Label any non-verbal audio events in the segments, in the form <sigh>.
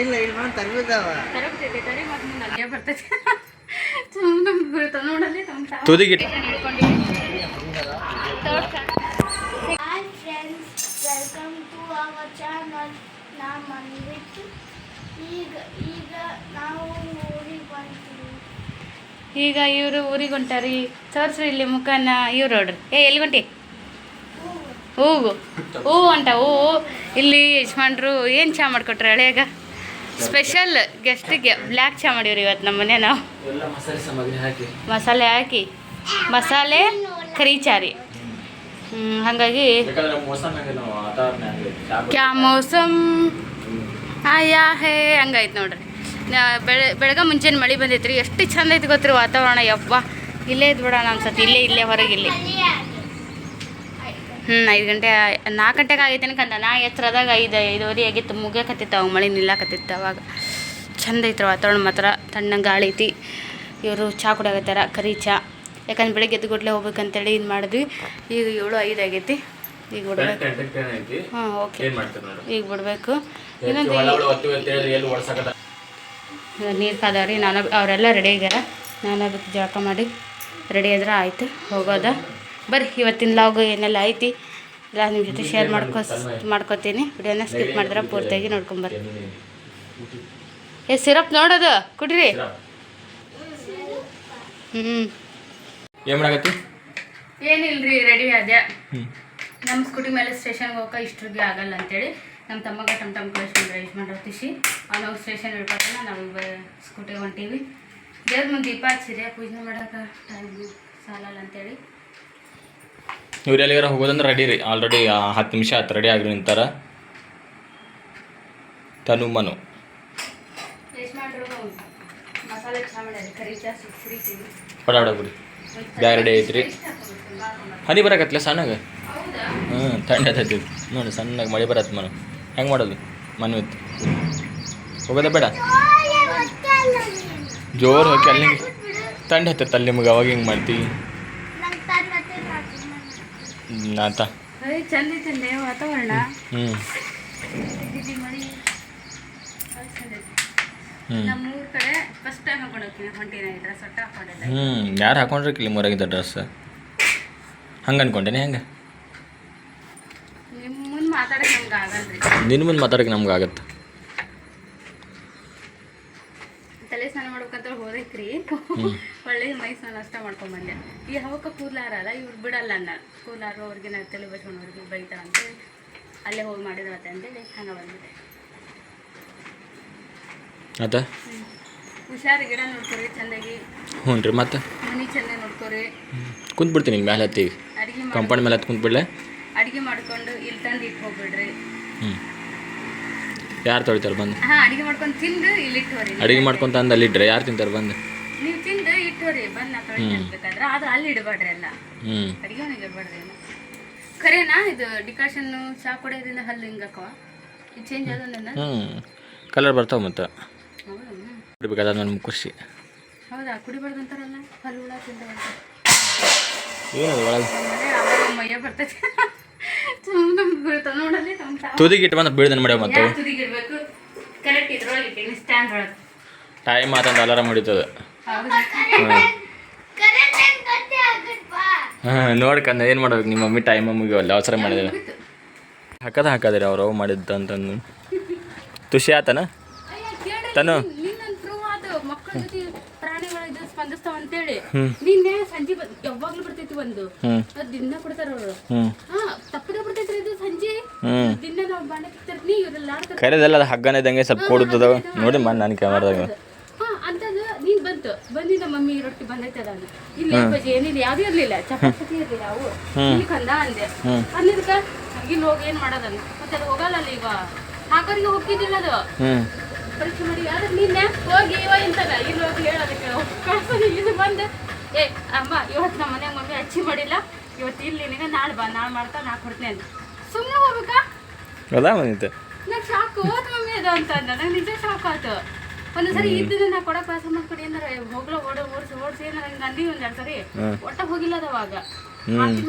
ಇಲ್ಲ ಇಲ್ಲ. ನಾನು ಬಂದ್ಬಿಟ್ಟು ಈಗ ಈಗ ನಾವು ಊರಿಗೆ ಈಗ ಇವರು ಊರಿಗೆ ಹೊಂಟಾರಿ ತೋರ್ಸ್ರಿ ಇಲ್ಲಿ ಮುಖನ, ಇವ್ರು ನೋಡ್ರಿ ಏ ಎಲ್ಲಿ ಹೊಂಟಿ ಹೂವು ಹೂವು ಅಂತ ಹೂವು ಇಲ್ಲಿ ಯಜಮಾನ್ರು ಏನು ಚಾ ಮಾಡಿಕೊಟ್ರೆ ಹಳೆಯಾಗ ಸ್ಪೆಷಲ್ ಗೆಸ್ಟಿಗೆ ಬ್ಲ್ಯಾಕ್ ಚಹಾ ಮಾಡಿವ್ರಿ ಇವತ್ತು ನಮ್ಮ ಮನೆ ನಾವು ಮಸಾಲೆ ಹಾಕಿ. ಮಸಾಲೆ ಕರಿ ಚಾರಿ ಹಾಗಾಗಿ ಕ್ಯಾ ಮೌಸಮ್ ಆಯಾ ಹೇ ಹಂಗಾಯ್ತು ನೋಡ್ರಿ. ಬೆಳೆ ಬೆಳಗ್ಗೆ ಮುಂಚೆನೆ ಮಳೆ ಬಂದೈತ್ರಿ ಎಷ್ಟು ಚಂದ ಐತಿ ಗೊತ್ತಿರಿ ವಾತಾವರಣ ಯಪ್ಪ ಇಲ್ಲೇ ಇದ್ಬಿಡೋಣ ಅನ್ಸತ್ತೆ ಇಲ್ಲೇ ಇಲ್ಲೇ ಹೊರಗೆ ಇಲ್ಲಿ ಹ್ಞೂ ಐದು ಗಂಟೆ ನಾಲ್ಕು ಗಂಟೆಗೆ ಆಗೈತೆ ಅನ್ಕಂದ ನಾ ಎತ್ತರದಾಗ ಐದು ಐದುವರೆ ಆಗಿತ್ತು ಮುಗಿಯಕತ್ತಿತ್ತು ಅವಾಗ ಮಳೆ ನಿಲ್ಲಕತ್ತಿತ್ತು ಅವಾಗ. ಚಂದ ಐತ್ರ ವಾತಾವರಣ ಮಾತ್ರ ತಣ್ಣಗೆ ಗಾಳಿ ಐತಿ. ಇವರು ಚಹಾ ಕುಡಿಯಾಕತ್ತಾರ ಕರಿ ಚಹಾ ಯಾಕಂದ್ರೆ ಬೆಳಿಗ್ಗೆ ಎದ್ದು ಗುಡ್ಲೆ ಹೋಗ್ಬೇಕಂತೇಳಿ ಇದು ಮಾಡಿದ್ವಿ. ಈಗ ಏಳು ಐದು ಆಗೈತಿ. ಈಗ ಬಿಡ್ಬೇಕು. ಹಾಂ ಓಕೆ. ಈಗ ಬಿಡಬೇಕು. ಇನ್ನೊಂದು ನೀರು ಕಾದವ್ರಿ ನಾನು ಅವರೆಲ್ಲ ರೆಡಿ ಆಗ್ಯಾರ. ನಾನು ಅದಕ್ಕೆ ಜಳಕ ಮಾಡಿ ರೆಡಿ ಆದ್ರೆ ಆಯ್ತು ಹೋಗೋದ. ಬರ್ರಿ ಇವತ್ತಿನ ಲಾಗ್ ಏನೆಲ್ಲ ಐತಿ ಎಲ್ಲ ನಿಮ್ಮ ಜೊತೆ ಶೇರ್ ಮಾಡ್ಕೊ ಮಾಡ್ಕೊತೀನಿ. ವಿಡಿಯೋನ ಸ್ಕಿಪ್ ಮಾಡಿದ್ರೆ ಪೂರ್ತಿಯಾಗಿ ನೋಡ್ಕೊಂಬರ್ರಿ. ಏ ಸಿರಪ್ ನೋಡೋದು ಕುಡ್ರಿ. ಹ್ಞೂ ಏನ್ ಮಾಡಕತ್ತಿ? ಏನಿಲ್ರಿ ರೆಡಿ ಅದೇ ನಮ್ಮ ಸ್ಕೂಟಿ ಮೇಲೆ ಸ್ಟೇಷನ್ಗೆ ಹೋಗಕ್ಕೆ ಇಷ್ಟ್ರಿಗೆ ಆಗಲ್ಲ ಅಂತೇಳಿ ನಮ್ಮ ತಮ್ಮಗ ಟಮ್ ಟಮ್ ಕಳಿಸ್ಕೊಂಡ್ರೆ ಯಜಮಾನ್ ಆ ಅವ್ನು ಸ್ಟೇಷನ್ ಇಡ್ಕೊತಾನ ನಾವು ಸ್ಕೂಟಿಗೆ ಹೊಂಟೀವಿ. ದೇವ್ರ ಮುಂದೆ ದೀಪ ಹಚ್ಚಿರಿ ಪೂಜೆ ಮಾಡೋಕೆ ಟೈಮ್ ಸಾಲಲ್ಲ ಅಂತೇಳಿ. ಇವ್ರು ಎಲ್ಲಿಗಾರ ಹೋಗೋದಂದ್ರೆ ರೆಡಿ ರೀ. ಆಲ್ರೆಡಿ ಹತ್ತು ನಿಮಿಷ ಹತ್ತು ರೆಡಿ ಆಗಿರಿ ನಿಂತಾರ. ತನು ಮನು ಡೇ ಬಿಡಿ. ಬ್ಯಾಗ್ ರೆಡಿ ಐತ್ರಿ. ಹನಿ ಬರಕತ್ಲೆ ಸಣ್ಣಗೆ? ಹ್ಞೂ ಥಂಡಿ ಆತೈತಿ. ನೋಡಿ ಸಣ್ಣಗೆ ಮಳೆ ಬರತ್ತೆ ಮನು. ಹೆಂಗೆ ಮಾಡೋದು? ಮನು ಇತ್ತು ಹೋಗೋದ ಬೇಡ? ಜೋರು ಹೋಗಿ ಅಲ್ಲಿ ತಂಡ ಹತ್ತೈತೆ ಅಲ್ಲಿ ನಿಮ್ಗೆ ಅವಾಗ ಹಿಂಗೆ ಮಾಡ್ತೀವಿ ಹೊಂಟಿನ ಇದ್ರೆ ಸೊಟ್ಟ ಹಾಕೊಂಡಿಲ್ಲ ಹ್ಞೂ ಯಾರು ಹಾಕೊಂಡ್ರಿ ಇಲ್ಲಿ ಮೊರಗಿದ್ದ ಡ್ರೆಸ್ ಹಂಗೆ ಅನ್ಕೊಂಡೇನೆ ಹೆಂಗೆ? ನಿನ್ನ ಮುಂದೆ ಮಾತಾಡಕ್ಕೆ ನಮ್ಗೆ ಆಗತ್ತೆ. ತಲೆ ಸ್ನಾನ ಮಾಡ್ಬೇಕಂತ ಹೋದೈತ್ರಿ. ಒಳ್ಳೆ ಮೈಸೂರು ಸ್ನಾನ ಅಷ್ಟ ಮಾಡ್ಕೊಂಬಂದೆ ಈ ಹವಕ ಕೂದಲಾರ ಅಲ್ಲ ಇವ್ರು ಬಿಡಲ್ಲ ಅಣ್ಣ ಕೂದಲಾರು ಅವ್ರಿಗೆ ನಾನು ತಲೆ ಬಸ್ಕೊಂಡವ್ರಿಗೆ ಬೈತಾ ಅಂತ ಅಲ್ಲೇ ಹೋಗಿ ಮಾಡಿದ್ರತ್ತೆ ಅಂತೇಳಿ ಹಂಗೆ ಬಂದಿದೆ ಆತ ಹುಷಾರು ಗಿಡ ನೋಡ್ಕೊರಿ ಚೆನ್ನಾಗಿ. ಹ್ಞೂ ರೀ ಮತ್ತೆ? ಮನಿ ಚೆನ್ನಾಗಿ ನೋಡ್ಕೊರಿ. ಕುಂತ್ ಬಿಡ್ತೀನಿ ಇಲ್ಲಿ ಮೇಲೆ ಹತ್ತಿ. ಅಡಿಗೆ ಕಂಪೌಂಡ್ ಮೇಲೆ ಹತ್ತು ಕುಂತ್ ಬಿಡ್ಲೆ? ಅಡಿಗೆ ಮಾಡ್ಕೊಂಡು ಇಲ್ಲಿ ತಂದು ಇಟ್ಟು ಹೋಗ್ಬಿಡ್ರಿ. ಹ್ಞೂ ಯಾರು ತೊಳಿತಾರೆ ಬಂದು? ಹಾ ಅಡಿಗೆ ಮಾಡ್ಕೊಂಡು ತಿಂದು ಇಲ್ಲಿ ಇಟ್ಟೋರಿ ಅಡುಗೆ ಮಾಡ್ಕೊಂತ ಅಂದು ಅಲ್ಲಿ ಇಡ್ರೆ ಯಾರು ತಿಂತಾರೆ ಬಂದು? ನೀವು ತಿಂದು ಇಟ್ಟೋರಿ ಬಂದು ನಾ ತೊಳಿ ಬೇಕಾದ್ರೆ ಅದು ಅಲ್ಲಿ ಇಡಬೇಡ್ರಿ ಎಲ್ಲ. ಅಡಿಗೆ ಮನೆಗೆ ಇಡಬೇಡ್ರಿ ಖರೇನಾ ಇದು ಡಿಕಾಷನ್ ಚಾ ಕುಡಿಯೋದ್ರಿಂದ ಹಲ್ಲು ಹಿಂಗಕ್ಕವ ಇದು ಚೇಂಜ್ ಆದ ಹ್ಞೂ ಕಲರ್ ಬರ್ತಾವೆ ಮತ್ತೆ. ಕುಡಿಬೇಕಾದ ನನ್ನ ಖುಷಿ ಹೌದಾ? ಕುಡಿಬಾರ್ದು ಅಂತಾರಲ್ಲ? ಹಲ್ಲು ಹುಳ ತಿಂದವಂತ ಏನದು ಒಳಗೆ? ಮೈಯ ಬರ್ತೈತೆ. ನಮ್ಮ ತುದಿಗೆ ಇಟ್ಟು ಬಂದು ಬೀಳ್ದನ್ ಮಾಡ್ಯಾವ ಮತ್ತೆ. ಟೈಮ್ ಆತಂತ ಅಲಾರಾಮ್ ಹೊಡಿತದೆ. ಹಾಂ ನೋಡ್ಕಂದ ಏನು ಮಾಡ್ಬೇಕು ನಿಮ್ಮ ಮಮ್ಮಿ ಟೈಮ್ ಮುಗಿಯೋಲ್ಲ ಅವಸರ ಮಾಡಿದ್ರೆ. ಹಾಕದ ಹಾಕದ್ರಿ ಅವ್ರು ಅವು ಮಾಡಿದ್ದು ಅಂತಂದು ತುಷಿ ಆತನ? ತನು. ಸ್ಪಂದಿಸ್ತಾವ ಅಂತೇಳಿ. ನಿನ್ನೆ ಸಂಜೆ ಬ- ಯಾವಾಗ್ಲೂ ಬರ್ತೈತಿ ಒಂದು. ಹ್ಞೂ ಅದ್ ದಿನ ಕೊಡ್ತಾರ ಅವ್ರು. ಹ್ಞೂ ಹಾ ತಪ್ಪದೆ ಬರ್ತೈತ್ರಿ ಇದು ಸಂಜೆ. ಹ್ಞೂ ದಿನ ನಾವು ಬಾಂಡೆ ತರ್ತೀನಿ ಇವ್ರೆಲ್ಲ ಕರೆದಲ್ಲ ಅದು ಹಗ್ಗನ ಇದ್ದಂಗೆ ಸ್ವಲ್ಪ ಕೊಡುತ್ತದ ನೋಡಿ ಮಾಡಿ ನಾನು ಕ್ಯಾಮರಾದಾಗ ನೀನ್ ಬಂದಿ ಬಂದಿದ್ದ ಮಮ್ಮಿ ರೊಟ್ಟಿ ಬಂದೈತೆ ಅದನ್ನು ಇಲ್ಲಿ ಬಜಿ ಏನಿಲ್ಲ ಯಾವ್ದು ಇರ್ಲಿಲ್ಲ. ಚಪಾತಿ ಇರ್ಲಿಲ್ಲ ಅವು ಇಲ್ಲಿ ಕಂದ ಅಂದೆ. ಅಂದಿದ್ಕ ಇಲ್ಲಿ ಹೋಗಿ ಏನ್ ಮಾಡೋದನ್ನ? ಮತ್ತೆ ಅದು ಹೋಗಲ್ಲ ಅಲ್ಲ ಈಗ. ಹಾಕೋರಿಗೆ ಹೋಗಿದ್ದಿಲ್ಲ ಅದು. ಪರೀಕ್ಷೆ ಮಾಡಿ ಆದ್ರೆ ನಿನ್ನೆ ಹೋಗಿ ಇವ ಇಂತದ ಇಲ್ಲಿ ಹೋಗಿ ಹೇಳೋದಕ್ಕೆ ಇದು ಬಂದು. ಏ ಅಮ್ಮ ಇವತ್ತು ನಮ್ಮ ಮನ್ಯಾಗ ಮಮ್ಮಿ ಅಚ್ಚಿ ಮಾಡಿಲ್ಲ. ಇವತ್ತು ಇಲ್ಲಿ ನಿನಗೆ ನಾಳೆ ಬಾ ನಾಳೆ ಮಾಡ್ತಾ ನಾ ಕೊಡ್ತೀನಿ ಅಂತ ಸುಮ್ಮನೆ ಹೋಗ್ಬೇಕಾ? ಅದ ನಂಗೆ ಶಾಕ್ ಹೋತ್ ಮಮ್ಮಿ ಅದು ಅಂತ ಅಂದ. ನಂಗೆ ನಿಜ ಶಾಕ್ ಆಯ್ತು ಒಂದೊಂದ್ಸರಿ ಇದ್ದಿದ್ದು ನಾ ಕೊಡಕ್ ಪಾಸ ಮಾಡ್ಕೊಡಿ ಅಂದ್ರೆ ಹೋಗ್ಲ ಓಡ ಓಡಿಸಿ ಓಡಿಸಿ ಏನಾರ ಹಿಂಗೆ ಅಂದಿ ಒಂದ್ ಎರಡು ಸರಿ. ಒಟ್ಟ ಹೋಗಿಲ್ಲ ಅದು ಅವಾಗ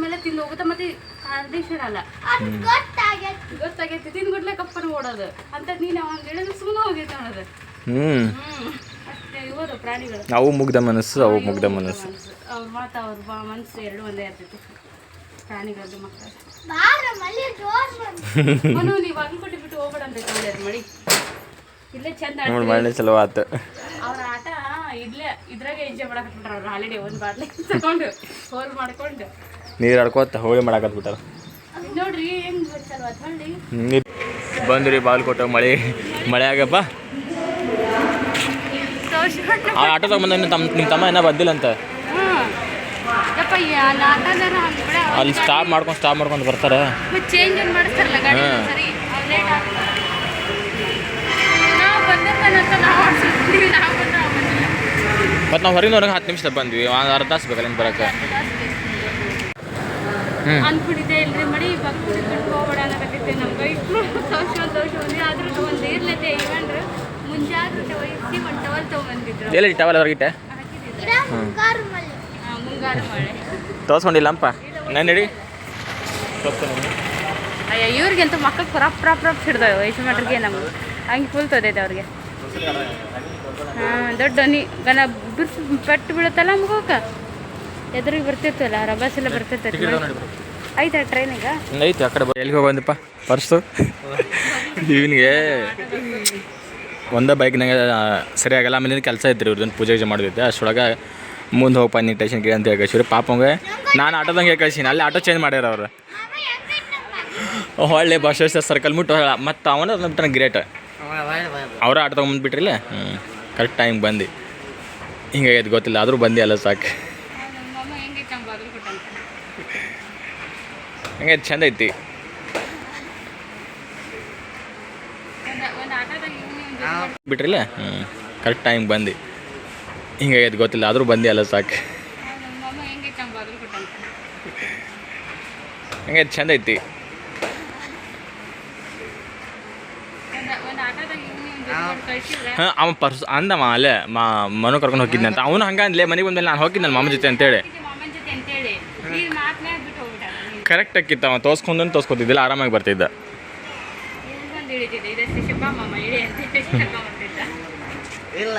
ಮೇಲೆ ತಿಂದು ಹೋಗುತ್ತ ಮತ್ತೆ ಕಂಡೀಷನ್ ಅಲ್ಲ. ಅದು ಗೊತ್ತಾಗೈತಿ ಗೊತ್ತಾಗೈತಿ ತಿಂದ್ಗುಡ್ಲೆ ಕಪ್ಪನ ಓಡೋದು. ಅಂತ ನೀನು ಹಂಗೆ ಹೇಳಿದ್ರೆ ಸುಮ್ಮನೆ ಹೋಗೈತೆ ಅನ್ನೋದು ಹ್ಮ್. ಹ್ಞೂ ಅಷ್ಟೇ ಇವರು ಪ್ರಾಣಿಗಳು. ಅವು ಮುಗ್ಧ ಮನಸ್ಸು ಅವು ಮುಗ್ಧ ಮನಸ್ಸು. ಅವ್ರ ಮಾತು ಅವ್ರ ಮನಸ್ಸು ಎರಡು ಒಂದೇ ಇರ್ತೈತಿ. ಪ್ರಾಣಿಗಳದ್ದು ಮಕ್ಕಳು ಬಾರ ಮಲ್ಲಿ ಜೋರ್ ಬಂತು. ಮನು ನೀವು ಬಾಗಲಕೋಟೆ ಬಿಟ್ಟು ಹೋಗ್ಬೇಡ ಅಂತ ಮಳಿ. ಇಲ್ಲೇ ಚಂದ ನೋಡಿ ಮಳೆ ಚಲೋ ಆತು ಅವ್ರ ಆಟ ಇಲ್ಲೇ ಇದ್ರಾಗೆ ಎಂಜಾಯ್ ಮಾಡಕತ್ಬಿಟ್ರ ಅವ್ರ ಹಾಲಿಡೇ ಒಂದು ಬಾಟ್ಲಿ <laughs> ತಗೊಂಡು ಹೋಲ್ ಮಾಡ್ಕೊಂಡು. ನೀರು ಆಡ್ಕೋತ ಹೋಳಿ ಮಾಡಾಕತ್ಬಿಟ್ಟಾರ ನೋಡ್ರಿ ಹೆಂಗ್ ಚಲೋ ಹಳ್ಳಿ? ಬಂದ್ರಿ ಬಾಗಲಕೋಟೆ ಮಳೆ ಮಳೆ ಆಗಪ್ಪ ಆ ಆಟೋ ತಗೊಂಬಂದ ತಮ್ಮ ನಿಮ್ಮ ತಮ್ಮ ಏನೋ ಬಂದಿಲ್ಲ ಅಂತ ಅಲ್ಲಿ ಸ್ಟಾಪ್ ಮಾಡ್ಕೊಂಡು ಸ್ಟಾಪ್ ಮಾಡ್ಕೊಂಡು ಬರ್ತಾರೆ. ಚೇಂಜ್ ಮಾಡಿಸ್ತಾರಲ್ಲ ಗಾಡಿ ಮತ್ತು ನಾವು ಹೊರಗಿನ ಹೊರಗೆ ಹತ್ತು ನಿಮಿಷದಾಗ ಬಂದ್ವಿ. ಒಂದು ಅರ್ಧ ತಾಸು ಬೇಕಲ್ಲ ಹಿಂಗೆ ಬರೋಕೆ ಹ್ಞೂ ಅನ್ಕೊಂಡಿದ್ದೆ ಇಲ್ರಿ ಮಡಿ ಬಿಟ್ಟು ಹೋಗ್ಬೇಡ ಅನ್ನಕತ್ತಿದ್ದೆ ನಮ್ಗೆ. ಇಷ್ಟು ಸಂತೋಷ ಸಂತೋಷ ಒಂದು ಆದ್ರೂ ಒಂದು ಇರ್ಲತ್ತೆ. ಇವಂದ್ರೆ ಮುಂಜಾಗ್ರತೆ ವಹಿಸಿ ಒಂದು ಟವಲ್ ತೊಗೊಂಬಂದಿದ್ರು. ಎಲ್ಲಿ ಟವಲ್ ಹೊರಗಿಟ್ಟೆ ಮುಂಗಾರು ಮಳೆ. ತೋರ್ಸ್ಕೊಂಡಿಲ್ಲಪ್ಪ? ನಾನು ನಡಿ. ಅಯ್ಯ ಇವ್ರಿಗಂತೂ ಮಕ್ಕಳು ರಪ್ ರಪ್ ರಪ್ ಹಿಡ್ದವೆ ವಯಸ್ಸು ನಮಗೆ. ಹಂಗೆ ಫುಲ್ ತೊದೈತೆ ಅವ್ರಿಗೆ. ಹಾಂ ದೊಡ್ಡ ನೀ ಗನ ಬಿರ್ಸು ಪೆಟ್ಟು ಬೀಳುತ್ತಲ್ಲ ಮಗೋಕ ಎದುರಿಗೆ ಬರ್ತಿರ್ತಲ್ಲ ರಬಾಸ್ ಎಲ್ಲ ಬರ್ತಿರ್ತೈತಿ ಟ್ರೈನ್ ಟ್ರೈನಿಗ ಐತೆ ಆ ಕಡೆ ಬ- ಎಲ್ಲಿಗೆ ಬಂದಪ್ಪ ಪರ್ಸು. ಇವನಿಗೆ ಒಂದೇ ಬೈಕ್ನಾಗ ಸರಿ ಆಗಲ್ಲ ಆಮೇಲೆ ಕೆಲಸ ಇದ್ರಿ ಇವ್ರದ್ದು ಪೂಜೆ ಗೀಜೆ ಮಾಡಿದ್ದೆ. ಅಷ್ಟೊಳಗೆ ಮುಂದೆ ಹೋಗಪ್ಪ ನೀ ಟೇಷನ್ ಗಿಡ ಅಂತ ಹೇಳಿ ಕಳ್ಸಿರಿ ಪಾಪಂಗೆ ನಾನು ಆಟೋದಂಗೆ ಕಳ್ಸೀನಿ. ಅಲ್ಲಿ ಆಟೋ ಚೇಂಜ್ ಮಾಡ್ಯಾರ ಅವ್ರು. ಹೊಳ್ಳೆ ಬಸ್ ಸರ್ಕಲ್ ಮುಟ್ಟು ಮತ್ತು ಅವನ ಬಿಟ್ಟು ಗ್ರೇಟ್ ಅವ್ರ ಆಟ ತೊಗೊಂಬಂದು ಬಿಟ್ರಿಲ್ಲ ಹ್ಞೂ ಕರೆಕ್ಟ್ ಟೈಮ್ಗೆ ಬಂದು. ಹಿಂಗಾಗೈತೆ ಗೊತ್ತಿಲ್ಲ, ಆದರೂ ಬಂದಿ ಅಲ್ಲ ಸಾಕು. ಹಂಗೆ ಚಂದ ಐತಿ? ಬಿಟ್ರಿಲ್ಲ ಹ್ಞೂ ಕರೆಕ್ಟ್ ಟೈಮ್ ಬಂದು. ಹಿಂಗಾಗೈತೆ, ಗೊತ್ತಿಲ್ಲ, ಆದರೂ ಬಂದಿ ಅಲ್ಲ ಸಾಕು. ಹಂಗೆ ಚಂದ ಐತಿ ಒಂದು ಒಂದು ಆಟೋದಾಗ ಇವ್ನಿ ಕಳ್ಸಿದ್ರೆ ಹಾಂ ಅವ ಪರ್ಸ್ ಅಂದ ಅಲ್ಲೇ ಮಾ ಮನು ಕರ್ಕೊಂಡು ಹೋಗಿದ್ದೆ ಅಂತ. ಅವನು ಹಂಗೆ ಅಂದ್ಲೆ ಮನೆಗೆ ಬಂದ್ಮೇಲೆ ನಾನು ಹೋಗಿದ್ದೆ ಮಾಮ ಜೊತೆ ಅಂತೇಳಿ. ಮಾಮನ ಜೊತೆ ಅಂತೇಳಿ. ಕರೆಕ್ಟ್ ಅಕ್ಕಿತ್ತ ಅವ ತೋರ್ಸ್ಕೊಂಡು ತೋರ್ಸ್ಕೊತಿದ್ದಿಲ್ಲ ಆರಾಮಾಗಿ ಬರ್ತಿದ್ದ. ಇಲ್ಲ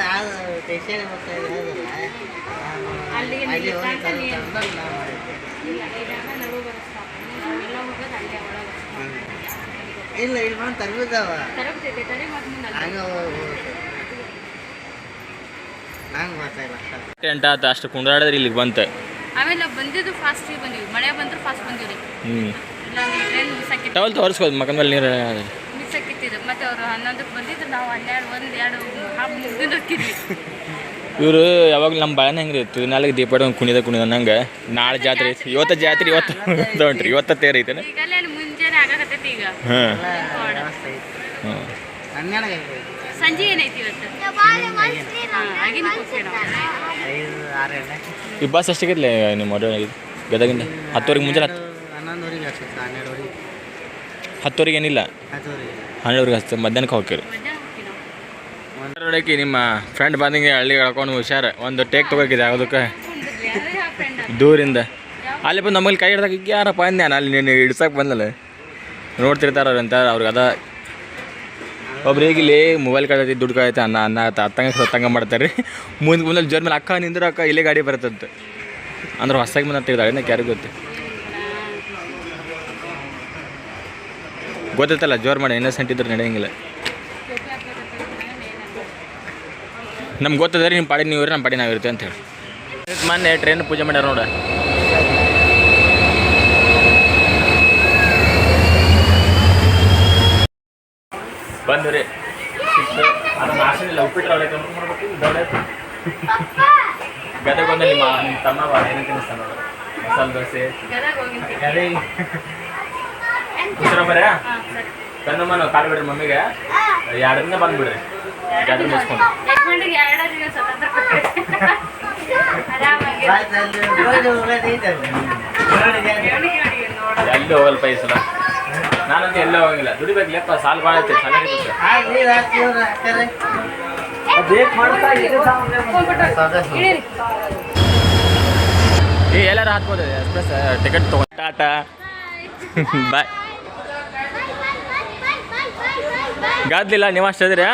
ಇಲ್ಲ ಇಲ್ಲ ಬಂದು ತರ್ಬಿದ್ದಾವ ನಂಗೆ ಗೊತ್ತಾಯಿಲ್ಲ ಎಂಟ ಆತು ಅಷ್ಟು ಕುಂಡಾಡಿದ್ರೆ ಇಲ್ಲಿಗೆ ಬಂತೆ. ಆಮೇಲೆ ಬಂದಿದ್ದು ಫಾಸ್ಟ್ ಬಂದಿವಿ. ಮಳೆ ಬಂದ್ರೆ ಫಾಸ್ಟ್ ಬಂದಿವ್ರಿ. ಹ್ಞೂ ಟವಲ್ ತೋರಿಸ್ಕೋದು ಮಕ್ಕಳ ಮೇಲೆ ನೀರು ಮಿಸ್ ಆಕಿತ್ತಿದ್ದು ಮತ್ತೆ ಅವರು ಹನ್ನೊಂದಕ್ಕೆ ಬಂದಿದ್ದು ನಾವು ಹನ್ನೆರಡು ಒಂದು ಎರಡು ಹಾಫ್ ಮುಗಿದು ಇವರು ಯಾವಾಗ ನಮ್ಮ ಬಾಳನ ಹೆಂಗೆ ಇತ್ತು? ನಾಲ್ಕು ದೀಪಾವಳಿ ಒಂದು ಕುಣಿದ ಕುಣಿದ ನಂಗೆ ನಾಳೆ ಜಾತ್ರೆ ಐತಿ. ಇವತ್ತು ಜಾತ್ರೆ ಇವತ್ತು ಇವತ್ತು ಇವತ್ತ ತೇರ್ ಐತೇನೆ? ಆಗಕತ್ತೈತಿ ಈಗ. ಹಾಂ. ಹಾಂ ಹನ್ನೆರಡು ಸಂಜೆ ಏನೈತಿ ಇವತ್ತು? ಆಗಿನ ಈ ಬಸ್ ಎಷ್ಟಿಗತ್ಲೆ ನಿಮ್ಮ ಗದಗಿಂದ? ಹತ್ತುವರೆಗೆ ಮುಂಜಾನೆ ಹತ್ತು ಹನ್ನೊಂದುವರೆಗೆ ಹಚ್ಚುತ್ತೆ ಹನ್ನೆರಡುವರೆಗೆ. ಹತ್ತುವರೆಗೆ ಏನಿಲ್ಲ? ಹನ್ನೆರಡುವರೆಗೆ ಹಚ್ತಾರೆ ಮಧ್ಯಾಹ್ನಕ್ಕೆ ಹೋಗ್ತೀರಿ. ನೋಡಕ್ಕೆ ನಿಮ್ಮ ಫ್ರೆಂಡ್ ಬಂದಂಗೆ ಹಳ್ಳಿ ಕಳ್ಕೊಂಡು ಹುಷಾರ ಒಂದು ಟೇಕ್ ತೊಗೋಕಿದೆ ಯಾವುದಕ್ಕೆ ದೂರಿಂದ. ಅಲ್ಲಿ ಬಂದು ನಮ್ಮಲ್ಲಿ ಕೈ ಹಿಡ್ದಾಗ ಯಾರಪ್ಪ ಅಂದ್ಯಾನ ನಾನು? ಅಲ್ಲಿ ನೀನು ಹಿಡ್ಸಕ್ಕೆ ಬಂದಲ್ಲ. ನೋಡ್ತಿರ್ತಾರ ಅವ್ರು ಅಂತ ಅವ್ರಿಗೆ ಅದ ಒಬ್ರಿಗೆ ಮೊಬೈಲ್ ಕಳ್ದೈತಿ, ದುಡ್ಡು ಕಳೈತೆ ಅನ್ನ ಅನ್ನ ಅತ್ತಂಗ, ಸತ್ತಂಗ ಮಾಡ್ತಾರೆ. ಮುಂದೆ ಮುಂದೆ ಜೋರ್ ಮೇಲೆ ಅಕ್ಕ ನಿಂದ್ರೆ ಅಕ್ಕ, ಇಲ್ಲೇ ಗಾಡಿ ಬರ್ತಂತೆ ಅಂದ್ರೆ ಹೊಸಾಗಿ ಮುಂದೆ ತೆಗ್ದಾಳೆ ನಾ ಯಾರಿಗೆ ಗೊತ್ತು? ಗೊತ್ತೈತಲ್ಲ, ಜೋರ್ ಮಾಡಿ ಇನ್ನಸೆಂಟ್ ಇದ್ರೆ ನಡೆಯಂಗಿಲ್ಲ. ನಮ್ಗೆ ಗೊತ್ತದ ನಿಮ್ಮ ಪಾಡಿ ನೀವು ನಮ್ಮ ಪಾಡಿ ನಾವು ಇರ್ತೀವಿ ಅಂತ ಹೇಳಿ. ಮೊನ್ನೆ ಟ್ರೈನ್ ಪೂಜೆ ಮಾಡ್ಯಾರ ನೋಡ. ಬಂದು ರೀ ಉಪ್ಪಿಟ್ಟು ಅವಳೆ ಕಂಪ್ಲೀಟ್ ಮಾಡ್ಬೇಕು, ದೊಡ್ಡ ಗದಗ ಬಂದಲ್ಲಿ ನಿಮ್ಮ ನಿಮ್ಮ ತಮ್ಮ ಬಾ ಏನೇನು ತಿನ್ನಿಸ್ತಾನ ಮಸಾಲೆ ದೋಸೆ. ಗದಗ ಎಲೆ ಉಸಿರ ಬರೇ ಹಾಂ ಸರಿ. ಕಣ್ಣಮ್ಮ ನಾವು ಕಾಲು ಬಿಡ್ರಿ ಮಮ್ಮಿಗೆ. ಎರಡರಿಂದ ಬಂದ್ಬಿಡ್ರಿ. ಜಾತ್ರೆ ಮುಚ್ಕೊಂಡು. ಎಲ್ಲಿ ಹೋಗಲ್ಪ ಈ ಸಲ ನಾನಂತೂ ಎಲ್ಲ ಹೋಗಿಲ್ಲ. ದುಡಿಬೇಕು ಲೆಪ್ಪ ಸಾಲು ಭಾಳ ಐತೆ ಇಳೀರಿ. ಏ, ಎಲ್ಲಾರು ಹಾಕ್ಬೋದು. ಎಕ್ಸ್ಪ್ರೆಸ್ ಟಿಕೆಟ್ ತೊಗೊಂಡು ಟಾಟಾ. <laughs> ಬಾಯ್. ಗಾದ್ಲಿಲ್ಲ, ನೀವು ಅಷ್ಟು ಇದ್ರಿ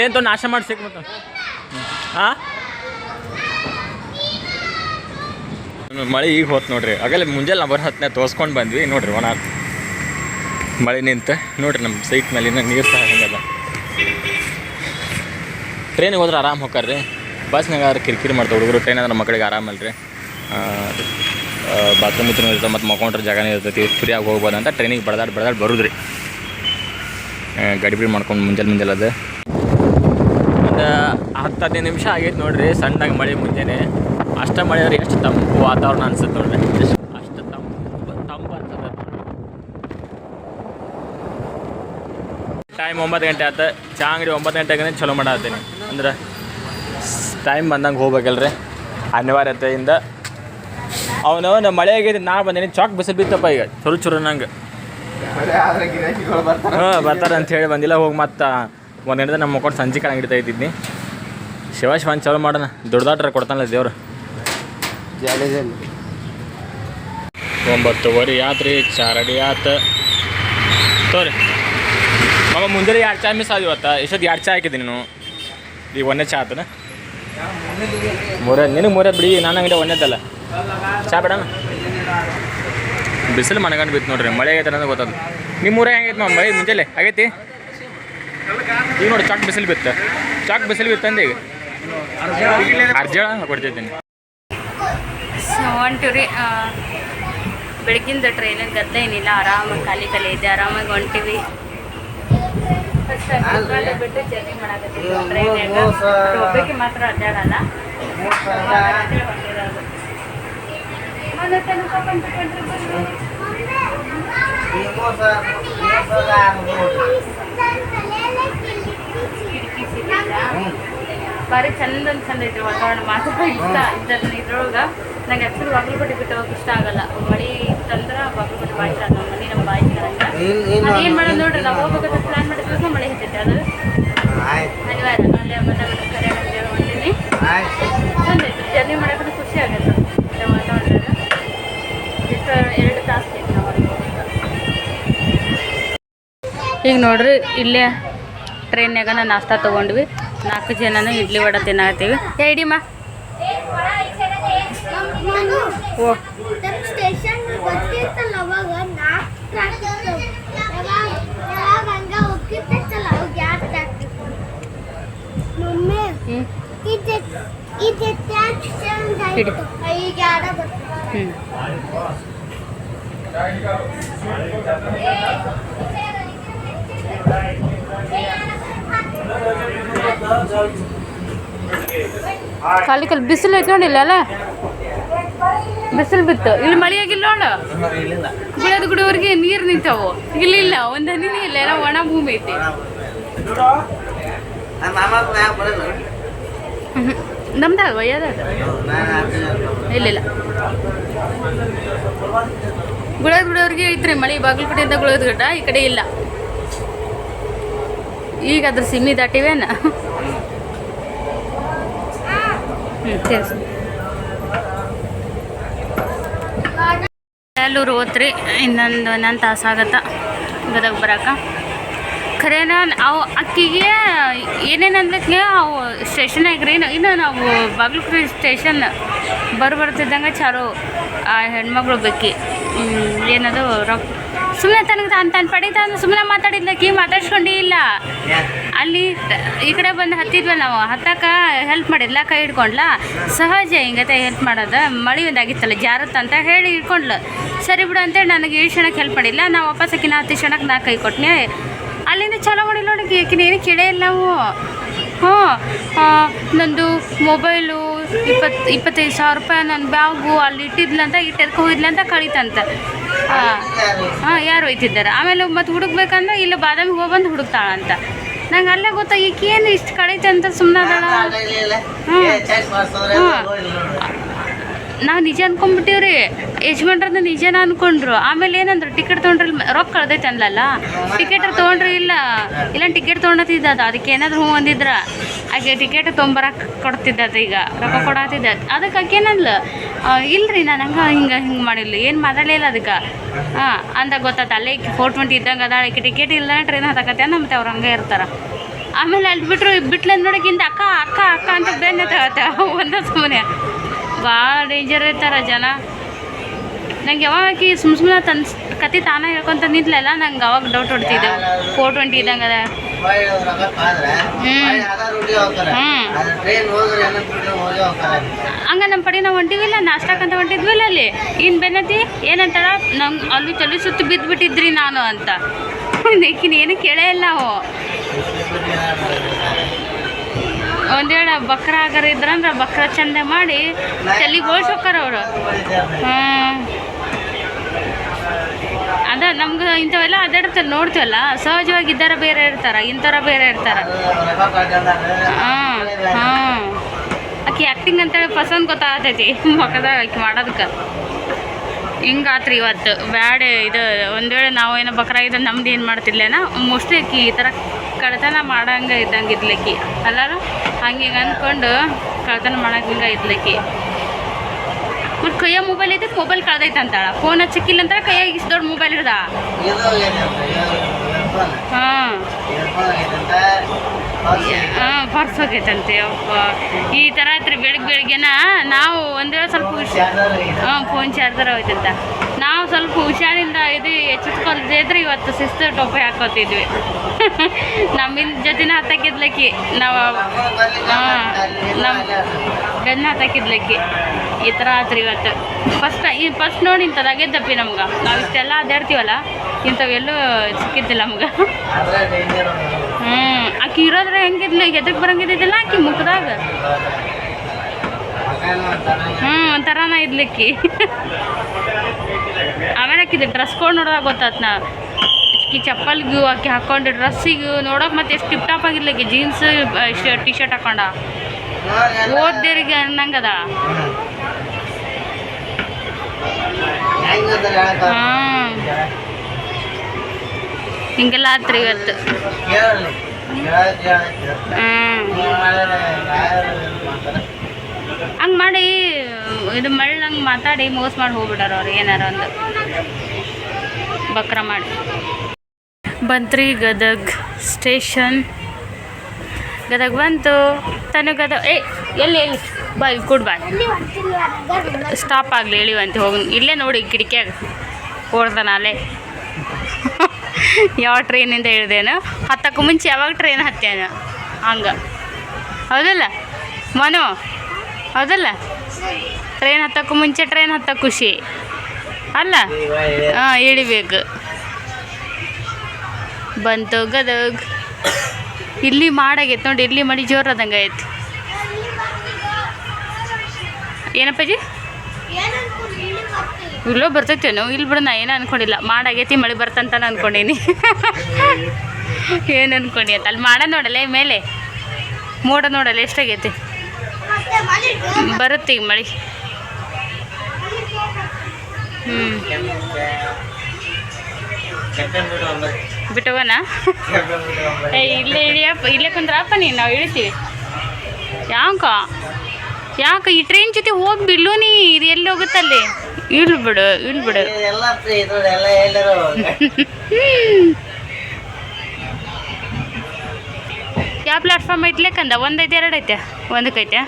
ಏನು ತೊಗೊಂಡು ನಾಶ ಮಾಡಿ ಸಿಕ್ ಮತ್ತೆ ಹಾಂ ಮಳೆ ಈಗ ಹೋತ್ ನೋಡ್ರಿ. ಆಗಲೇ ಮುಂಜಾನೆ ನಂಬರ್ ಬರೋ ಹತ್ತನೇ ತೋರ್ಸ್ಕೊಂಡು ಬಂದ್ವಿ. ನೋಡ್ರಿ, ಒಣ ಮಳೆ ನಿಂತ. ನೋಡ್ರಿ ನಮ್ಮ ಸೈಟ್ ಮೇಲಿನ ನೀರು ಸಹ ಹಂಗಲ್ಲ. ಟ್ರೈನಿಗೆ ಹೋದ್ರೆ ಆರಾಮ್ ಹೋಗ್ರಿ ಬಸ್ನಾಗ ಆದ್ರೆ ಕಿರಿಕಿರಿ ಮಾಡ್ತಾವೆ ಹುಡುಗರು. ಟ್ರೈನ್ ಆದ್ರೆ ಮಕ್ಕಳಿಗೆ ಆರಾಮಲ್ರಿ ಬಾತ್ರೂಮ್ ಇತ್ತು ಇರ್ತದೆ ಮತ್ತು ಮಕ್ಕೊಂಡ್ರೆ ಜಾಗನೇ ಇರ್ತೈತಿ. ಫ್ರೀಯಾಗಿ ಹೋಗ್ಬೋದು ಅಂತ ಟ್ರೈನಿಗೆ ಬಡದಾಡ್ ಬಡದಾಡ್ ಬರೋದ್ರಿ. ಗಡಿಬಿಡಿ ಮಾಡ್ಕೊಂಡು ಮುಂಜಾನೆ ಮುಂಜಾನೆ ಅದು. ಒಂದು ಹತ್ತು ಹದಿನೈದು ನಿಮಿಷ ಆಗೈತೆ ನೋಡಿರಿ. ಸಣ್ಣಗೆ ಮಳೆ ಮುಂಜಾನೆ. ಅಷ್ಟ ಮಳೆ ಎಷ್ಟು ತಂಪು ವಾತಾವರಣ ಅನ್ಸುತ್ತೆ ನೋಡ್ರಿ ಎಷ್ಟು ಅಷ್ಟು ತಂಪು ತಂಪು ಅನ್ಸುತ್ತೆ ಟೈಮ್ ಒಂಬತ್ತು ಗಂಟೆ ಆತ. ಚಾ ಅಂಗಡಿ ಒಂಬತ್ತು ಗಂಟೆಗೆ ಚಲೋ ಮಾಡತ್ತೀನಿ. ಅಂದ್ರೆ ಟೈಮ್ ಬಂದಂಗೆ ಹೋಗ್ಬೇಕಲ್ರಿ. ಅನಿವಾರ್ಯತೆಯಿಂದ. ಅವನು ನಮ್ಮ ಮಳೆ ಆಗೈತಿ ನಾ ಬಂದೀನಿ. ಚಾಕ್ ಬಿಸಿಲು ಬಿತ್ತಪ್ಪ ಈಗ. ಚುರು ಚುರು ನಂಗೆ. ಹಾಂ, ಬರ್ತಾರೆ ಅಂತ ಹೇಳಿ ಬಂದಿಲ್ಲ. ಹೋಗಿ ಮತ್ತೆ ಒಂದು ಗಂಟೆ ನಮ್ಮ ಮಕ್ಕಳು ಸಂಜೆ ಕಡೆ ಹಿಡಿತಾ ಇದ್ದಿದ್ನಿ. ಶಿವ ಶಿವನ್ ಚಲೋ ಮಾಡೋಣ. ದುಡ್ದಾಟ್ರೆ ಕೊಡ್ತಾನಲ್ಲ ದೇವ್ರು. ಒಂಬತ್ತುವರೆ ಆತ್ರಿ ಚಾರಡಿ ಆತ. ತೋರಿ. ಮಗ ಮುಂಜಾನೆ ಎರಡು ಚಾ ಮಿಸ್ ಆದ ಇವತ್ತ. ಎಷ್ಟೊತ್ತು ಎರಡು ಚಾ ಹಾಕಿದ್ದೀನಿ ನೀನು. ಈಗ ಒಂದೇ ಚಾ ಆತನ? ಮೂರೇ, ನಿನಗೆ ಮೂರೇ ಬಿಡಿ, ನಾನು ಅಂಗಡಿ ಒಂದೇದಲ್ಲ. ಚಾ ಬೇಡ ಬಿಸಿಲು ಮನಗಂಡು ಬಿತ್ತು ನೋಡ್ರಿ, ಮಳೆ ಆಗೈತೆ ಅನ್ನೋದು ಗೊತ್ತದ. ನಿಮ್ಮ ಊರಾಗ ಹೆಂಗೈತೆ ನಾವು ಮಳೆ ಮುಂಜಾನೆ, ಆಗೈತಿ? ಈಗ ನೋಡಿ, ಚಾಕ್ ಬಿಸಿಲು ಬಿತ್ತು. ಚಾಕ್ ಬಿಸಿಲು ಬಿತ್ತಂದೆ ಈಗ. ಅರ್ಜಳ ಕೊಡ್ತಿದ್ದೀನಿ. ಸೊ ಹೊಂಟಿವ್ರಿ ಬೆಳಗಿಂದ ಟ್ರೈನಿಗೆ ಗದ್ದೆ ಏನಿಲ್ಲ, ಆರಾಮಾಗಿ ಖಾಲಿ ಖಾಲಿ ಇದೆ, ಆರಾಮಾಗಿ ಹೊಂಟಿವಿ ಸಿಕ್ಕಿಲ್ಲ ಭಾರಿ ಚಂದ ಚಂದ ಐತ್ರಿ ವಾತಾವರಣ. ಮಾತ್ರ ಇಷ್ಟ. ಇದ್ರೊಳಗ ಇದ್ರೊಳಗೆ ನಂಗೆ ಆ್ಯಕ್ಚುಲಿ ಬಾಗಲಕೋಟೆ ಬಿಟ್ಟು ಹೋಗಕ್ಕೆ ಇಷ್ಟ ಆಗಲ್ಲ. ಮಳೆ ಇಷ್ಟ ನಮ್ಮ ಮನೆ ನಮ್ಮ ಏನು ಮಾಡೋದು ನೋಡ್ರಿ ನಾವು ಹೋಗ್ಬೇಕಂತ ಪ್ಲಾನ್ ಮಾಡಿದ್ರೆ ಮಳೆ ಅದು. ಅನಿವಾರ್ಯ ಅಲ್ಲೇ ಬಂದಾಗ ಕರೆ ಹೊಂಟೀನಿ. ಚಂದ ಐತ್ರಿ ಜರ್ನಿ ಮಾಡೋಕೆ ಖುಷಿ ಆಗುತ್ತೆ. ಎಷ್ಟು ಎರಡು ತಾಸು ನಾವು. ಈಗ ನೋಡ್ರಿ ಇಲ್ಲೇ ಟ್ರೈನ್ಯಾಗ ನಾವು ನಾಷ್ಟಾ ತೊಗೊಂಡ್ವಿ. ನಾಲ್ಕು ಜನನು ಇಡ್ಲಿ ವಡೆ ತಿನ್ನತ್ತೀವಿ ಏ ಇಡಿಮ್ಮ ಓ ನಮ್ಮ ಸ್ಟೇಷನ್ ಗೊತ್ತಿರ್ತಲ್ಲ ಅವಾಗ ನಾಲ್ಕು ಟ್ರ್ಯಾಕ್ ಇರ್ತವೆ ಯಾವಾಗ ಯಾವಾಗ ಹಂಗ ಹೋಗಿರ್ತೈತಲ್ಲ ಅವಾಗ ಯಾರು ಟ್ರ್ಯಾಕ್ ಮಮ್ಮಿ ಹ್ಞೂ ಇದು ಇದು ಟ್ರ್ಯಾಕ್ ಚಂದ ಹಿಡಿ. ಆಯ್ತು ಈಗ ಯಾರ ಬರ್ತಾರೆ ಹ್ಞೂ ಖಾಲಿ ಖಾಲಿ ಬಿಸಿಲು ಐತೆ ನೋಡಿಲ್ಲ ಅಲ್ಲ ಬಿಸಿಲು ಬಿತ್ತು. ಇಲ್ಲಿ ಮಳೆ ಆಗಿಲ್ಲ ನೋಡು ಗುಳದ ಗುಡಿವರೆಗೆ ನೀರು ನಿಂತಾವು. ಇಲ್ಲಿ ಇಲ್ಲ, ಒಂದು ಹನಿ ಇಲ್ಲ, ಎಲ್ಲ ಒಣ ಭೂಮಿ ಐತಿ. ನಮ್ದ ವಯ್ಯದ ಇಲ್ಲ ಇಲ್ಲ. ಗುಳದ ಐತ್ರಿ, ಮಳೆ ಬಾಗಲಕೋಟೆಯಿಂದ ಗುಳದ ಗಡ್ಡ, ಈ ಕಡೆ ಇಲ್ಲ. ಈಗ ಅದ್ರ ಸಿಮ್ಮಿ ದಾಟಿವೇನ. ಎಲ್ಲೂರು ಓದ್ರಿ ಇನ್ನೊಂದು ಒಂದೊಂದು ತಾಸು ಆಗತ್ತ, ಗದಗ ಬರಾಕ. ಖರೇನ, ಅವು ಅಕ್ಕಿಗೆ ಏನೇನು ಅಂದಕ್ಕೆ ಅವು ಸ್ಟೇಷನ್ ಆಗ್ರಿ ಇನ್ನು ನಾವು ಬಾಗಲಕೋಟೆ ಸ್ಟೇಷನ್ ಬರು ಬರ್ತಿದ್ದಂಗೆ ಚಾರು, ಆ ಹೆಣ್ಮಗಳು ಬೇಕಿ. ಏನದು ರೊಕ್ಕ ಸುಮ್ಮನೆ ತನಗೆ ಅಂತ ಪಡಿ ತಾನು ಸುಮ್ಮನೆ ಮಾತಾಡಿದ್ಲಕ್ಕಿ ಮಾತಾಡ್ಸ್ಕೊಂಡಿ ಇಲ್ಲ. ಅಲ್ಲಿ ಈ ಕಡೆ ಬಂದು ಹತ್ತಿದ್ವಲ್ಲ ನಾವು ಹತ್ತಕ್ಕ ಹೆಲ್ಪ್ ಮಾಡಿದ್ಲ, ಕೈ ಹಿಡ್ಕೊಂಡ್ಲ. ಸಹಜ ಹಿಂಗತೆ ಹೆಲ್ಪ್ ಮಾಡೋದು, ಮಳೆ ಒಂದಾಗಿತ್ತಲ್ಲ ಜಾರತ್ತ ಅಂತ ಹೇಳಿ ಹಿಡ್ಕೊಂಡ್ಲು. ಸರಿ ಬಿಡು ಅಂತೇಳಿ ನನಗೆ ಈ ಕ್ಷಣಕ್ಕೆ ಹೆಲ್ಪ್ ಮಾಡಿಲ್ಲ ನಾವು ವಾಪಸ್ ಆಕಿನ ಹತ್ತು ಕ್ಷಣಕ್ಕೆ ನಾ ಕೈ ಕೊಟ್ನೆ. ಅಲ್ಲಿಂದ ಚಲೋ ಮಾಡಿಲ್ಲ ನೋಡಿ ಆಕಿನ ಏನು ಕೇಳೇ ಇಲ್ಲ ನಾವು ಹಾಂ ನಂದು ಮೊಬೈಲು ಇಪ್ಪತ್ತು ಇಪ್ಪತ್ತೈದು ಸಾವಿರ ರೂಪಾಯಿ ನನ್ನ ಬ್ಯಾಗು ಅಲ್ಲಿ ಇಟ್ಟಿದ್ಲಂತ ಇಟ್ಟೆದ್ಕೆ ಹೋಗಿದ್ಲಂತ ಕಳೀತಂತ. ಹಾಂ. ಹಾಂ, ಯಾರು ಹೋಯ್ತಿದ್ದಾರೆ? ಆಮೇಲೆ ಮತ್ತೆ ಹುಡುಕ್ಬೇಕಂದ್ರೆ ಇಲ್ಲ ಬಾದಾಮಿಗೆ ಹೋಗ್ಬಂದು ಹುಡುಕ್ತಾಳಂತ. ನಂಗೆ ಅಲ್ಲೇ ಗೊತ್ತಾ, ಈಕೆ ಏನು ಇಷ್ಟು ಕಳೀತೆ ಅಂತ ಸುಮ್ಮನೆ ನಾವು ನಿಜ ಅನ್ಕೊಂಡ್ಬಿಟ್ಟಿವ್ರಿ ಯಜಮಾನ್ರನ್ನ ನಿಜನ ಅನ್ಕೊಂಡ್ರು. ಆಮೇಲೆ ಏನಂದ್ರು, ಟಿಕೆಟ್ ತೊಗೊಂಡ್ರಿ ರೊಕ್ಕ ಕಳ್ದೈತೆ ಅನ್ಲಲ್ಲ ಟಿಕೆಟ್ ತೊಗೊಂಡ್ರಿ ಇಲ್ಲ ಇಲ್ಲ ಟಿಕೆಟ್ ತೊಗೊಂಡತ್ತಿದ್ದ ಅದು ಅದಕ್ಕೆ ಏನಾದ್ರು ಹ್ಞೂ ಅಂದಿದ್ರ? ಆಕೆ ಟಿಕೆಟ್ ತೊಗೊಂಬರಕ್ಕೆ ಕೊಡ್ತಿದ್ದದ ಈಗ, ರೊಕ್ಕ ಕೊಡತ್ತಿದ್ದ ಅದಕ್ಕೆ ಏನಂದ್ಲು? ಇಲ್ರಿ, ನಾನು ಹಂಗೆ, ಹಿಂಗೆ ಹಿಂಗೆ ಮಾಡಿಲ್ಲ ಏನು ಮಾತಾಡಲಿಲ್ಲ ಅದಕ್ಕೆ. ಹಾಂ ಅಂತ ಗೊತ್ತಾತ ಅಲ್ಲೇ ಫೋರ್ ಟ್ವೆಂಟಿ ಇದ್ದಂಗೆ ಅದ ಆಕೆ ಟಿಕೆಟ್ ಇಲ್ಲ ಟ್ರೈನ್ ಹತ್ತಕತ್ತೆ ಮತ್ತೆ ಅವ್ರು ಹಂಗೆ ಇರ್ತಾರೆ. ಆಮೇಲೆ ಅಲ್ಲಿ ಬಿಟ್ಟರು ಬಿಟ್ಲ ನೋಡೋಕ್ಕಿಂತ ಅಕ್ಕ ಅಕ್ಕ ಅಕ್ಕ ಅಂತ ಬೇನೆ ತಗತ್ತೆ ಒಂದೇ ಸುಮ್ಮನೆ ಭಾಳ ಡೇಂಜರ್ ಇರ್ತಾರೆ ಜನ. ನಂಗೆ ಯಾವಾಗ ಆಕಿ ಸುಮ್ ಸುಮ್ಮನೆ ತನ್ನ ಕತೆ ತಾನ ಹೇಳ್ಕೊಂತ ನಿಂತಲ್ಲ ನಂಗೆ ಅವಾಗ ಡೌಟ್ ಹೊಡ್ತಿದ್ದೆ ಫೋರ್ ಟ್ವೆಂಟಿ ಇದ್ದಂಗೆ ಹೋಗಿ ನಮ್ಮ ಪಡಿ ನಾವು ಹೊಂಟಿವಿಲ್ಲ ನಾಷ್ಟಕ್ಕಂತ ಹೊಂಟಿದ್ವಿಲ್ಲ ಅಲ್ಲಿ ಇನ್ ಬೆನ್ನತಿ ಏನಂತಾಳ ನಮ್ ಅಲ್ಲಿ ತಲೆ ಸುತ್ತ ಬಿದ್ದು ಬಿಟ್ಟಿದ್ರಿ ನಾನು ಅಂತ. <laughs> ಈಕಿನ ಏನು ಕೇಳೇ ಇಲ್ಲ ನಾವು ಒಂದೇಳ ಬಕ್ರ ಆಗರ ಇದ್ರಂದ್ರೆ ಬಕ್ರ ಚಂದ ಮಾಡಿ ತಲೆಗೆ ಹೋಗ್ಸೋಕಾರ ಅವರು. ಹಾಂ ಅದ ನಮ್ಗೆ ಇಂಥವೆಲ್ಲ ಅದಾಡ್ತಾರೆ ನೋಡ್ತೀವಲ್ಲ, ಸಹಜವಾಗಿ ಇದ್ದಾರ ಬೇರೆ ಇರ್ತಾರ, ಇಂಥವ್ರ ಬೇರೆ ಇರ್ತಾರ. ಹಾಂ ಹಾಂ. ಆಕಿ ಆ್ಯಕ್ಟಿಂಗ್ ಅಂತೇಳಿ ಪಸಂದ್ ಗೊತ್ತಾಗತೈತಿ ಮಕ್ಕದಾಗ ಆಕಿ ಮಾಡೋದಕ್ಕೆ. ಹಿಂಗಾತ್ರಿ ಇವತ್ತು, ಬ್ಯಾಡ ಇದು, ಒಂದು ವೇಳೆ ನಾವು ಏನೋ ಬಕ್ರ ಇದ್ರೆ ನಮ್ದು ಏನು ಮಾಡ್ತಿರ್ಲೇನ ಮೋಸ್ಟ್ಲಿ ಆಕಿ ಈ ಥರ ಕಳ್ತನ ಮಾಡಂಗೆ ಇದ್ದಂಗೆ ಇದ್ಲಕ್ಕಿ ಅಲ್ಲಾರು ಹಂಗೆ ಹಿಂಗೆ ಅಂದ್ಕೊಂಡು ಕಳ್ತನ ಮಾಡಂಗೆ ಇದ್ಲಕ್ಕಿ ಕೈಯ ಮೊಬೈಲ್ ಐತೆ ಮೊಬೈಲ್ ಕಳ್ದೈತೆ ಅಂತಾಳ ಫೋನ್ ಹಚ್ಚಕ್ಕಿಲ್ಲ ಅಂತ ಕೈಯಾಗ ದೊಡ್ಡ ಮೊಬೈಲ್ ಇರ್ದ? ಹಾಂ. ಹಾಂ. ಪರ್ಸ್ ಹೋಗೈತಂತೆ ಅಪ್ಪ ಈ ಥರ ಐತ್ರಿ ಬೆಳಗ್ಗೆ ಬೆಳಗ್ಗೆನ ನಾವು ಒಂದೇ ವೇಳೆ ಸ್ವಲ್ಪ ಹಾಂ ಫೋನ್ ಚಾರ್ಜರ್ ಹೋಯ್ತಂತ. ನಾವು ಸ್ವಲ್ಪ ಹುಷಾರಿಂದ ಇದು ಎಚ್ಚೆತ್ಕೊಳ್ದೇ ಇದ್ರೆ ಇವತ್ತು ಸಿಸ್ತರ್ ಟೊಪ್ಪೆ ಹಾಕೋತಿದ್ವಿ. <laughs> ನಮ್ಮಿಂದ ಜೊತೆನ ಹತ್ತಾಕಿದ್ಲಕ್ಕಿ ನಾವು ಹಾಂ ನಮ್ಮ ಬೆನ್ನ ಹತ್ತಾಕಿದ್ಲಕ್ಕಿ ಈ ಥರ ಆತ್ರಿ ಇವತ್ತು ಫಸ್ಟ್ ಈ ಫಸ್ಟ್ ನೋಡಿ ಇಂಥದ್ದಾಗೆ ತಪ್ಪಿ ನಮ್ಗೆ. ನಾವು ಇಷ್ಟೆಲ್ಲ ಅದಾಡ್ತೀವಲ್ಲ ಇಂಥವೆಲ್ಲೂ ಸಿಕ್ಕಿದ್ದಿಲ್ಲ ನಮ್ಗೆ. <laughs> ಹ್ಞೂ ಆಕಿ ಇರೋದ್ರೆ ಹೆಂಗಿದ್ಲು? ಎದಕ್ಕೆ ಬರಂಗಿದ್ದಿಲ್ಲ ಆಕಿ ಮುಖದಾಗ? ಹ್ಞೂ ಒಂಥರನ ಇದ್ಲಿಕ್ಕಿ. ಆಮೇಲೆ ಆಕಿದು ಡ್ರೆಸ್ ಕೋಡ್ ನೋಡಿದಾಗ ಗೊತ್ತಾತ್ ನಾ. ಆಕಿ ಚಪ್ಪಲ್ಗೂ ಆಕಿ ಹಾಕೊಂಡು ಡ್ರೆಸ್ಸಿಗೂ ನೋಡೋಕೆ ಮತ್ತೆ ಎಷ್ಟು ಟಿಪ್ ಟಾಪ್ ಆಗಿರ್ಲಿಕ್ಕೆ ಜೀನ್ಸ್ ಟಿ ಶರ್ಟ್ ಹಾಕೊಂಡ. ಓದ್ದೇರಿಗೆ ಅನ್ನಂಗದ? ಹಾಂ ಹಿಂಗೆಲ್ಲ ಆತ್ರಿ ಇವತ್ತು. ಹಿಂಗ್ ಮಾಡಿ, ಇದು ಮಳ್ಳಂಗೆ ಮಾತಾಡಿ ಮೋಸ ಮಾಡಿ ಹೋಗ್ಬಿಟ್ಟಾರ ಅವ್ರು, ಏನಾರ ಒಂದು. ಬಕ್ರ ಮಾಡಿ. ಬಂತ್ರಿ ಗದಗ್ ಸ್ಟೇಷನ್. ಗದಗ್ ಬಂತು. ತನು ಗದಗ, ಏ, ಎಲ್ಲಿ ಎಲ್ಲಿ? ಬಾ, ಇಲ್ಲಿ ಕೊಡ್ ಬಾ. ಅಲ್ಲಿ ಹೊಂಟಿಲ್ಲ ಸ್ಟಾಪ್ ಆಗಲಿ ಇಳಿವಂತೆ ಹೋಗಿ. ಇಲ್ಲೇ ನೋಡಿ ಕಿಟಕಿಯಾಗ. ಓಡ್ತಾನ ಅಲ್ಲೇ. ಯಾವ ಟ್ರೈನಿಂದ ಇಳ್ದೇನು ಹತ್ತಕ್ಕೂ ಮುಂಚೆ ಯಾವಾಗ ಟ್ರೈನ್ ಹತ್ತೇನ, ಹಂಗೆ. ಹೌದಲ್ಲ? ಮನು, ಹೌದಲ್ಲ? ಟ್ರೈನ್ ಹತ್ತಕ್ಕೂ ಮುಂಚೆ ಟ್ರೈನ್ ಹತ್ತ ಖುಷಿ. ಅಲ್ಲ? ಹಾಂ ಇಳಿಬೇಕು ಬಂತು ಗದಗ. ಇಲ್ಲಿ ಮಾಡಾಗೈತೆ ನೋಡಿ, ಇಲ್ಲಿ ಮಡಿ ಜೋರಾದಂಗೆ ಆಯ್ತು ಏನಪ್ಪಾಜಿ? ಇಲ್ಲಿ ಬರ್ತೈತಿ ಇಲ್ಲೋ ಬರ್ತೈತೇನೋ ಇಲ್ಲಿ ಬಿಡು, ನಾ ಏನು ಅನ್ಕೊಂಡಿಲ್ಲ. ಮಾಡಾಗೈತಿ ಮಳೆ ಬರ್ತಂತ ಅನ್ಕೊಂಡೀನಿ. ಏನು ಅನ್ಕೊಂಡಿ ಅಂತ. ಅಲ್ಲಿ ಮಾಡ ನೋಡಲ್ಲ ಮೇಲೆ. ಮೋಡ ನೋಡಲ್ಲ ಎಷ್ಟಾಗೈತಿ? ಬರುತ್ತೆ ಈಗ ಮಳೆ. ಹ್ಞೂ ಬಿಟ್ಟವನ ಏ, ಇಲ್ಲೇ ಇಳಿಯಪ್ಪ, ಇಲ್ಲೇ ಕುಂದ್ರಪ್ಪ ನೀನು, ನಾವು ಇಳಿತೀವಿ. ಯಾಕ? ಯಾಕ ಈ ಟ್ರೈನ್ ಜೊತೆ ಹೋಗಿ ಬಿಲ್ಲು ನೀ? ಇದು ಎಲ್ಲಿ ಹೋಗುತ್ತಲ್ಲಿ? ಇಳ್ ಬಿಡು ಇಳ್ ಬಿಡು. <laughs> ಯಾವ ಪ್ಲಾಟ್ಫಾರ್ಮ್ ಐತ್ಲೆ ಕಂದ? ಒಂದೈತೆ ಎರಡು ಐತೆ ಒಂದಕ್ಕೆ ಐತೆ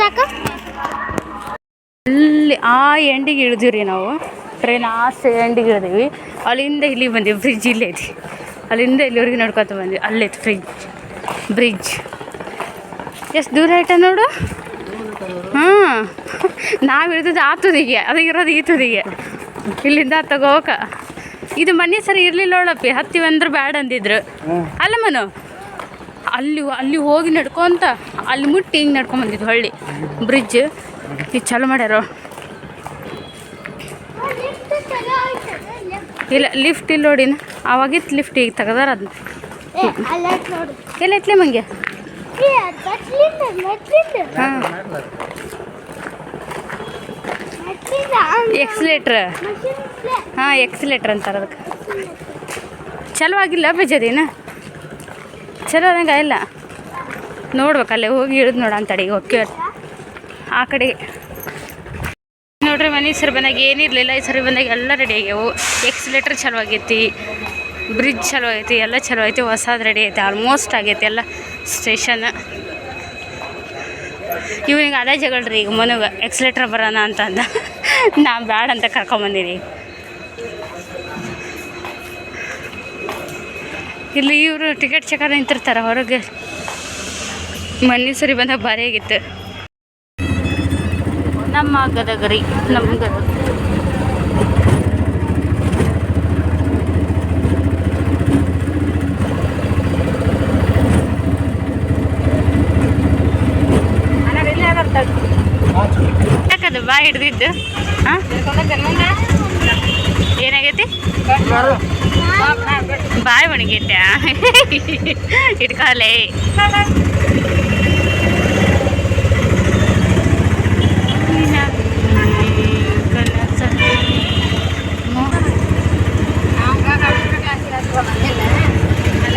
ಸಾಕ. ಅಲ್ಲಿ ಆ ಎಂಡಿಗೆ ಇಳಿದೀವ್ರಿ ನಾವು. ಟ್ರೈನ್ ಆ ಎಂಡಿಗೆ ಇಳಿದೀವಿ. ಅಲ್ಲಿಂದ ಇಲ್ಲಿಗೆ ಬಂದೀವಿ. ಬ್ರಿಡ್ಜ್ ಇಲ್ಲೇ ಅಲ್ಲಿಂದ ಇಲ್ಲಿವರೆಗೆ ನೋಡ್ಕೊತ ಬಂದ್ವಿ. ಅಲ್ಲೈತಿ ಫ್ರಿಜ್ ಬ್ರಿಡ್ಜ್ ಎಷ್ಟು ದೂರ ಐಟ ನೋಡು? ಹಾಂ ನಾವು ಆ ತುದಿಗೆ ಅದು ಇರೋದು ಈ ತುದಿಗೆ. ಇಲ್ಲಿಂದ ತಗೋಕ ಇದು ಮನೆ ಸರಿ ಇರಲಿಲ್ಲ ನೋಡಪ್ಪಿ ಹತ್ತಿವಂದ್ರೆ ಬ್ಯಾಡ ಅಂದಿದ್ರು. ಅಲ್ಲ ಮನು ಅಲ್ಲಿ ಅಲ್ಲಿ ಹೋಗಿ ನಡ್ಕೊಂತ ಅಲ್ಲಿ ಮುಟ್ಟಿ ಹಿಂಗೆ ನಡ್ಕೊಂಡ್ ಬಂದಿದ್ದು ಹಳ್ಳಿ ಬ್ರಿಡ್ಜ್ ಈಗ ಚಾಲು ಮಾಡ್ಯಾರ? ಇಲ್ಲ ಲಿಫ್ಟ್ ಇಲ್ಲ ನೋಡಿನ ಅವಾಗಿತ್ತು ಲಿಫ್ಟ್ ಈಗ ತೆಗ್ದಾರ ಅದನ್ನ ಅಲ್ಲ ನೋಡು. ಎಲ್ಲ ಐತ್ಲೆ ಮಂಗೆ ಎಕ್ಸ್ಲೇಟ್ರ್ ಹಾಂ. ಎಕ್ಸಿಲೇಟ್ರ್ ಅಂತಾರೆ ಅದಕ್ಕೆ. ಚಲೋ ಆಗಿಲ್ಲ ಬೇಜಾರಿನ ಚಲೋ ಆದಂಗೆ ಇಲ್ಲ. ನೋಡ್ಬೇಕು ಅಲ್ಲೇ ಹೋಗಿ ಇಳಿದು ನೋಡ ಅಂತಡಿ ಓಕೆ ಆ ಕಡೆ. ನೋಡ್ರಿ ಮನೆ ಸರಿ ಬಂದಾಗ ಏನಿರಲಿಲ್ಲ ಈ ಸರಿ ಬಂದಾಗ ಎಲ್ಲ ರೆಡಿ ಆಗ್ಯಾವು. ಎಕ್ಸಿಲೇಟ್ರ್ ಚಲೋ ಆಗೈತಿ ಬ್ರಿಡ್ಜ್ ಚಲೋ ಐತಿ ಎಲ್ಲ ಚಲೋ ಐತಿ ಹೊಸದು ರೆಡಿ ಐತಿ ಆಲ್ಮೋಸ್ಟ್ ಆಗೈತಿ ಎಲ್ಲ. ಸ್ಟೇಷನ್. ಇವನಿಗೆ ಅದೇ ಜಗಳ್ರಿ ಈಗ ಮನೆಗೆ ಎಕ್ಸ್ಲೇಟ್ರ್ ಬರೋಣ ಅಂತ ಅಂದ. ನಾ ಬ್ಯಾಡ ಅಂತ ಕರ್ಕೊಂಬಂದೀನಿ ಇಲ್ಲಿ ಇವರು ಟಿಕೆಟ್ ಚೆಕರ್ ನಿಂತಿರ್ತಾರೆ ಹೊರಗೆ. ಮನೆ ಸರಿ ಬಂದಾಗ ಭಾರಿ ಆಗಿತ್ತು. ನಮ್ಮ ಗದಗರಿ, ನಮ್ಮ ಗದಗ. ಬಾಯಿ ಹಿಡ್ದಿದ್ದು. ಏನಾಗೈತಿ? ಬಾಯ್ ಒಣಗಿಟ್ಟ ಇಟ್ಕಾಲೆ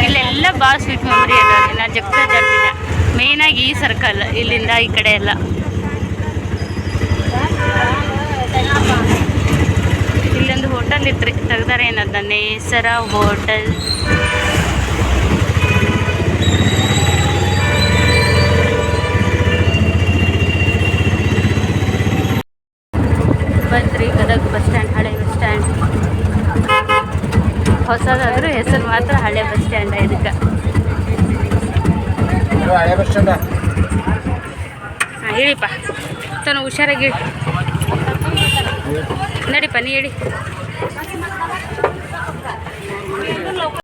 ಇಲ್ಲೆಲ್ಲ ಭಾಳ ಸ್ವೀಟ್ ಮೆಮೊರಿ ಅದ. ನಾ ಜಗ್ತ ಮೇಯ್ನಾಗಿ ಈ ಸರ್ಕಲ್ ಇಲ್ಲಿಂದ ಈ ಕಡೆ ಎಲ್ಲ. ಹೋಟೆಲ್ ಇತ್ರಿ ತೆಗ್ದಾರ ಏನದ? ನೇಸರ ಹೋಟೆಲ್. ಬಂದ್ರಿ ಗದಗ ಬಸ್ ಸ್ಟ್ಯಾಂಡ್ ಹಳೆ ಬಸ್ ಸ್ಟ್ಯಾಂಡ್. ಹೊಸದಾದ್ರೂ ಹೆಸರು ಮಾತ್ರ ಹಳೆ ಬಸ್ ಸ್ಟ್ಯಾಂಡ್ ಇದಕ್ಕೆ. ಹಾಂ ಹೇಳಿಪ್ಪ. ತಾನು ಹುಷಾರಾಗಿ ಹೇಳಿ. ನಡಿಪ್ಪ ನೀ ಹೇಳಿ. Thank you.